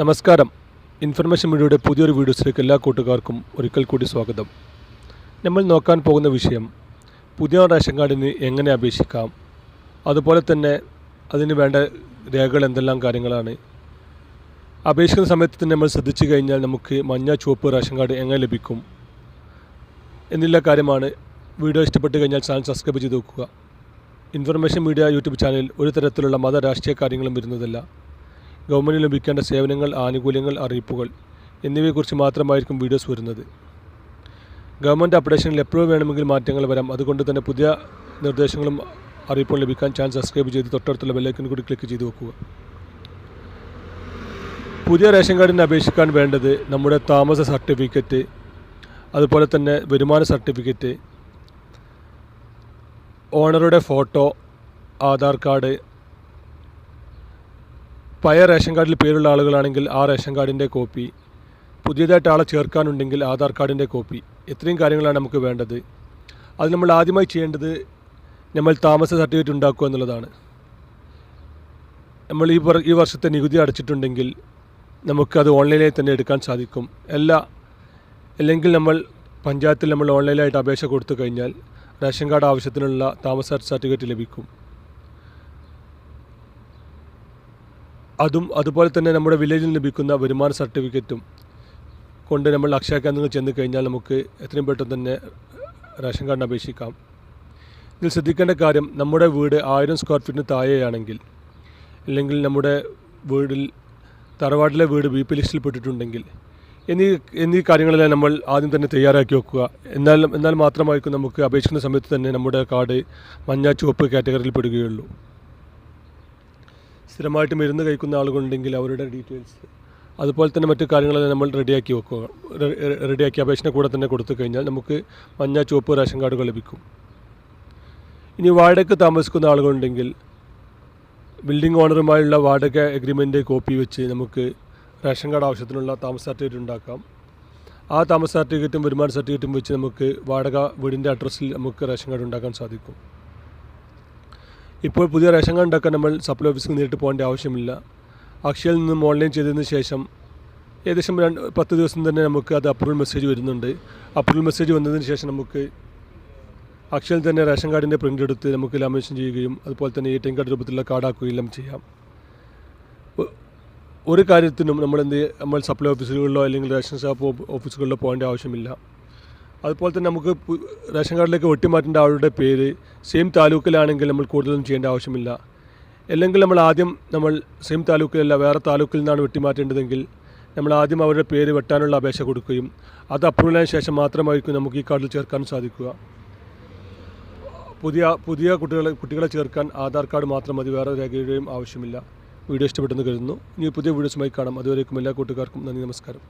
നമസ്കാരം. ഇൻഫർമേഷൻ മീഡിയയുടെ പുതിയൊരു വീഡിയോസിലേക്ക് എല്ലാ കൂട്ടുകാർക്കും ഒരിക്കൽ കൂടി സ്വാഗതം. നമ്മൾ നോക്കാൻ പോകുന്ന വിഷയം പുതിയ റേഷൻ കാർഡിന് എങ്ങനെ അപേക്ഷിക്കാം? അതുപോലെ തന്നെ അതിന് വേണ്ട രേഖകൾ എന്തെല്ലാം കാര്യങ്ങളാണ്? അപേക്ഷിക്കുന്ന സമയത്ത് നമ്മൾ ശ്രദ്ധിച്ചു കഴിഞ്ഞാൽ നമുക്ക് മഞ്ഞ ചുവപ്പ് റേഷൻ കാർഡ് എങ്ങനെ ലഭിക്കും? എന്നുള്ള കാര്യമാണ് വീഡിയോ ഇഷ്ടപ്പെട്ട് കഴിഞ്ഞാൽ ചാനൽ സബ്സ്ക്രൈബ് ചെയ്ത് വെക്കുക. ഇൻഫർമേഷൻ മീഡിയ യൂട്യൂബ് ചാനലിൽ ഒരു തരത്തിലുള്ള മത രാഷ്ട്രീയ കാര്യങ്ങളും വരുന്നതല്ല. ഗവൺമെന്റ് ലഭിക്കേണ്ട സേവനങ്ങൾ ആനുകൂല്യങ്ങൾ അറിയിപ്പുകൾ എന്നിവയെക്കുറിച്ച് മാത്രമായിരിക്കും വീഡിയോസ് വരുന്നത്. ഗവൺമെന്റ് അപ്ഡേഷനിൽ എപ്പോഴും വേണമെങ്കിൽ മാറ്റങ്ങൾ വരാം. അതുകൊണ്ട് തന്നെ പുതിയ നിർദ്ദേശങ്ങളും അറിയിപ്പുകൾ ലഭിക്കാൻ ചാനൽ സബ്സ്ക്രൈബ് ചെയ്ത് തൊട്ടടുത്തുള്ള ബെല്ലൈക്കൻ കൂടി ക്ലിക്ക് ചെയ്ത് വെക്കുക. പുതിയ റേഷൻ കാർഡിന് അപേക്ഷിക്കാൻ വേണ്ടത് നമ്മുടെ താമസ സർട്ടിഫിക്കറ്റ് അതുപോലെ തന്നെ വരുമാന സർട്ടിഫിക്കറ്റ് ഓണറുടെ ഫോട്ടോ ആധാർ കാർഡ് പഴയ റേഷൻ കാർഡിൽ പേരുള്ള ആളുകളാണെങ്കിൽ ആ റേഷൻ കാർഡിന്റെ കോപ്പി പുതിയതായിട്ട് ആളെ ചേർക്കാനുണ്ടെങ്കിൽ ആധാർ കാർഡിന്റെ കോപ്പി ഇത്രയും കാര്യങ്ങളാണ് നമുക്ക് വേണ്ടത്. അത് നമ്മൾ ആദ്യമായി ചെയ്യേണ്ടത് നമ്മൾ താമസ സർട്ടിഫിക്കറ്റ് ഉണ്ടാക്കുക എന്നുള്ളതാണ്. നമ്മൾ ഈ ഈ വർഷത്തെ നികുതി അടച്ചിട്ടുണ്ടെങ്കിൽ നമുക്കത് ഓൺലൈനായി തന്നെ എടുക്കാൻ സാധിക്കും. അല്ല അല്ലെങ്കിൽ നമ്മൾ പഞ്ചായത്തിൽ നമ്മൾ ഓൺലൈനായിട്ട് അപേക്ഷ കൊടുത്തു കഴിഞ്ഞാൽ റേഷൻ കാർഡ് ആവശ്യത്തിനുള്ള താമസ സർട്ടിഫിക്കറ്റ് ലഭിക്കും. അതും അതുപോലെ തന്നെ നമ്മുടെ വില്ലേജിൽ ലഭിക്കുന്ന വരുമാന സർട്ടിഫിക്കറ്റും കൊണ്ട് നമ്മൾ അക്ഷയ കേന്ദ്രങ്ങൾ ചെന്ന് കഴിഞ്ഞാൽ നമുക്ക് എത്രയും പെട്ടെന്ന് തന്നെ റേഷൻ കാർഡിന് അപേക്ഷിക്കാം. ഇതിൽ ശ്രദ്ധിക്കേണ്ട കാര്യം നമ്മുടെ വീട് ആയിരം സ്ക്വയർ ഫീറ്റിന് താഴെയാണെങ്കിൽ അല്ലെങ്കിൽ നമ്മുടെ വീടിൽ തറവാട്ടിലെ വീട് ബി പി ലിസ്റ്റിൽ പെട്ടിട്ടുണ്ടെങ്കിൽ എന്നീ എന്നീ കാര്യങ്ങളെല്ലാം നമ്മൾ ആദ്യം തന്നെ തയ്യാറാക്കി വെക്കുക. എന്നാൽ എന്നാൽ മാത്രമായിരിക്കും നമുക്ക് അപേക്ഷിക്കുന്ന സമയത്ത് തന്നെ നമ്മുടെ കാർഡ് മഞ്ഞ ചുവപ്പ് കാറ്റഗറിയിൽ പെടുകയുള്ളൂ. സ്ഥിരമായിട്ട് മരുന്ന് കഴിക്കുന്ന ആളുകളുണ്ടെങ്കിൽ അവരുടെ ഡീറ്റെയിൽസ് അതുപോലെ തന്നെ മറ്റു കാര്യങ്ങളെല്ലാം നമ്മൾ റെഡിയാക്കി വെക്കുക. റെഡിയാക്കി അപേക്ഷനെ കൂടെ തന്നെ കൊടുത്തു കഴിഞ്ഞാൽ നമുക്ക് മഞ്ഞ ചുവപ്പ് റേഷൻ കാർഡുകൾ ലഭിക്കും. ഇനി വാടകയ്ക്ക് താമസിക്കുന്ന ആളുകളുണ്ടെങ്കിൽ ബിൽഡിംഗ് ഓണറുമായുള്ള വാടക എഗ്രിമെന്റ് കോപ്പി വെച്ച് നമുക്ക് റേഷൻ കാർഡ് ആവശ്യത്തിനുള്ള താമസ സർട്ടിഫിക്കറ്റ് ഉണ്ടാക്കാം. ആ താമസ സർട്ടിഫിക്കറ്റും വരുമാന സർട്ടിഫിക്കറ്റും വെച്ച് നമുക്ക് വാടക വീടിന്റെ അഡ്രസ്സിൽ നമുക്ക് റേഷൻ കാർഡ് ഉണ്ടാക്കാൻ സാധിക്കും. ഇപ്പോൾ പുതിയ റേഷൻ കാർഡൊക്കെ നമ്മൾ സപ്ലൈ ഓഫീസിൽ നേരിട്ട് പോകേണ്ട ആവശ്യമില്ല. അക്ഷയയിൽ നിന്നും ഓൺലൈൻ ചെയ്തതിന് ശേഷം ഏകദേശം രണ്ട് പത്ത് ദിവസം തന്നെ നമുക്ക് അത് അപ്രൂവൽ മെസ്സേജ് വരുന്നുണ്ട്. അപ്രൂവൽ മെസ്സേജ് വന്നതിന് ശേഷം നമുക്ക് അക്ഷയയിൽ തന്നെ റേഷൻ കാർഡിന്റെ പ്രിന്റ് എടുത്ത് നമുക്ക് ലാമിനേഷൻ ചെയ്യുകയും അതുപോലെ തന്നെ എ ടി എം കാർഡ് രൂപത്തിലുള്ള കാർഡാക്കുകയും ചെയ്യാം. ഒരു കാര്യത്തിനും നമ്മൾ എന്ത് നമ്മൾ സപ്ലൈ ഓഫീസുകളിലോ അല്ലെങ്കിൽ റേഷൻ ഷോപ്പ് ഓഫീസുകളിലോ പോകേണ്ട ആവശ്യമില്ല. അതുപോലെ തന്നെ നമുക്ക് റേഷൻ കാർഡിലേക്ക് വെട്ടിമാറ്റേണ്ട ആളുടെ പേര് സെയിം താലൂക്കിലാണെങ്കിൽ നമ്മൾ കൂടുതലും ചെയ്യേണ്ട ആവശ്യമില്ല. അല്ലെങ്കിൽ നമ്മൾ ആദ്യം നമ്മൾ സെയിം താലൂക്കിലല്ല വേറെ താലൂക്കിൽ നിന്നാണ് വെട്ടിമാറ്റേണ്ടതെങ്കിൽ നമ്മൾ ആദ്യം അവരുടെ പേര് വെട്ടാനുള്ള അപേക്ഷ കൊടുക്കുകയും അത് അപ്രൂവലിന് ശേഷം മാത്രമായിരിക്കും നമുക്ക് ഈ കാർഡിൽ ചേർക്കാൻ സാധിക്കുക. പുതിയ പുതിയ കുട്ടികളെ കുട്ടികളെ ചേർക്കാൻ ആധാർ കാർഡ് മാത്രം മതി വേറെ രേഖയുടെയും ആവശ്യമില്ല. വീഡിയോ ഇഷ്ടപ്പെട്ടെന്ന് കരുതുന്നു. ഇനി പുതിയ വീഡിയോസുമായി കാണാം. അതുവരേക്കും എല്ലാ കൂട്ടുകാർക്കും നന്ദി നമസ്കാരം.